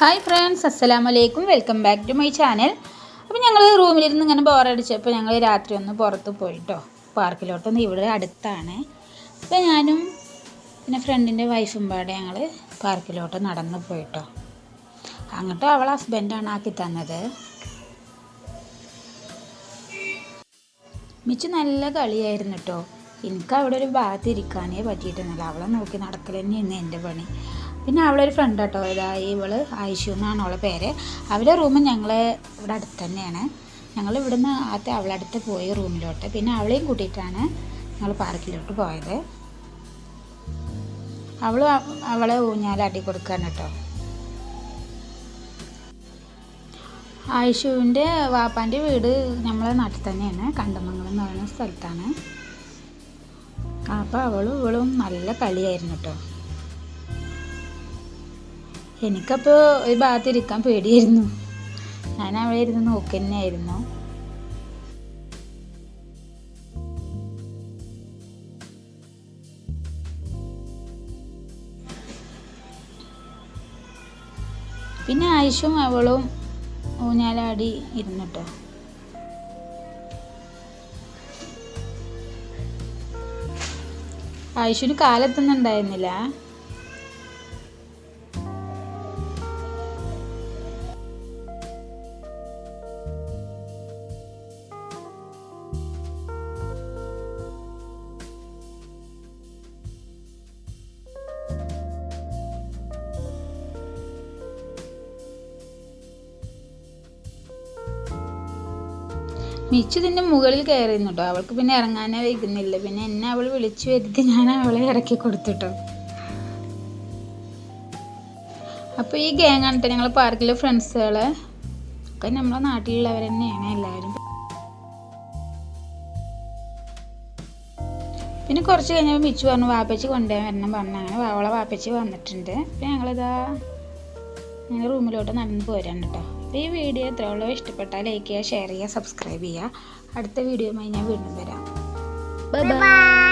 Hi friends അസ്സലാമു അലൈക്കും welcome back to my channel. അപ്പോൾ ഞങ്ങൾ റൂമിലിരുന്ന് ഇങ്ങനെ ബോറടിച്ചപ്പോൾ ഞങ്ങൾ രാത്രി ഒന്ന് പുറത്ത് പോയിട്ടോ. പാർക്കിലോട്ടൊന്ന് ഇവിടെ അടുത്താണ്. അപ്പോൾ ഞാനും പിന്നെ ഫ്രണ്ടിന്റെ വൈഫും പാടെ ഞങ്ങൾ പാർക്കിലോട്ട് നടന്ന് പോയിട്ടോ. അങ്ങോട്ട് അവളെ ഹസ്ബൻഡാണ് ആക്കി തന്നത്. മിച്ച് നല്ല കളിയായിരുന്നു കേട്ടോ എനിക്ക് അവിടെ ഒരു ഭാഗത്ത് ഇരിക്കാനേ പറ്റിയിട്ടുണ്ടല്ലോ അവളെ നോക്കി നടക്കൽ തന്നെയായിരുന്നു എന്റെ പണി. പിന്നെ അവളൊരു ഫ്രണ്ട് കേട്ടോ ഇതായി ഇവൾ ആയിഷു എന്നാണ് അവളെ പേര്. അവരുടെ റൂം ഞങ്ങൾ ഇവിടെ അടുത്ത് തന്നെയാണ്. ഞങ്ങൾ ഇവിടുന്ന് ആദ്യം അവളെ അടുത്ത് പോയി റൂമിലോട്ട് പിന്നെ അവളെയും കൂട്ടിയിട്ടാണ് ഞങ്ങൾ പാർക്കിലോട്ട് പോയത്. അവളും അവളെ ഊഞ്ഞാലാട്ടി കൊടുക്കാൻ കേട്ടോ. ആയിഷുവിന്റെ വാപ്പാന്റെ വീട് നമ്മളെ നാട്ടിൽ തന്നെയാണ്. കണ്ടമംഗലം എന്ന് പറയുന്ന സ്ഥലത്താണ്. അപ്പോൾ അവളും ഇവളും നല്ല കളിയായിരുന്നു കേട്ടോ. എനിക്കപ്പോൾ ഒരു ഭാഗത്ത് ഇരിക്കാൻ പേടിയായിരുന്നു. ഞാൻ അവിടെ ഇരുന്ന് നോക്കുതന്നെയായിരുന്നു പിന്നെ ആയിഷും അവളും ഊഞ്ഞാലാടി ഇരുന്നു ആയിഷുന് കാലെത്തുന്നുണ്ടായിരുന്നില്ല. മിച്ചു ഇതിന്റെ മുകളിൽ കയറിയിരുന്നു കേട്ടോ അവൾക്ക് പിന്നെ ഇറങ്ങാനേ വൈകുന്നില്ല. പിന്നെ എന്നെ അവൾ വിളിച്ചു വരുത്തി ഞാൻ അവളെ ഇറക്കി കൊടുത്തിട്ടോ. അപ്പോൾ ഈ ഗ്യാങ് ആണ് കേട്ടോ ഞങ്ങൾ പാർക്കിലെ ഫ്രണ്ട്സുകൾ ഒക്കെ നമ്മളെ നാട്ടിലുള്ളവർ തന്നെയാണ് എല്ലാവരും. പിന്നെ കുറച്ച് കഴിഞ്ഞപ്പോൾ മിച്ചു പറഞ്ഞു വാപ്പച്ചി കൊണ്ടുപോകാൻ വരണം പറഞ്ഞു. അങ്ങനെ അവളെ വാപ്പച്ചി വന്നിട്ടുണ്ട്. പിന്നെ ഞങ്ങളിതാ ഞങ്ങൾ റൂമിലോട്ട് നടന്ന് പോരാണ് കേട്ടോ അപ്പോൾ ഈ വീഡിയോ എത്രയുള്ളൂ ഇഷ്ടപ്പെട്ടാൽ ലൈക്ക് ചെയ്യുക ഷെയർ ചെയ്യുക സബ്സ്ക്രൈബ് ചെയ്യുക. അടുത്ത വീഡിയോയുമായി ഞാൻ വീണ്ടും വരാം. Bye bye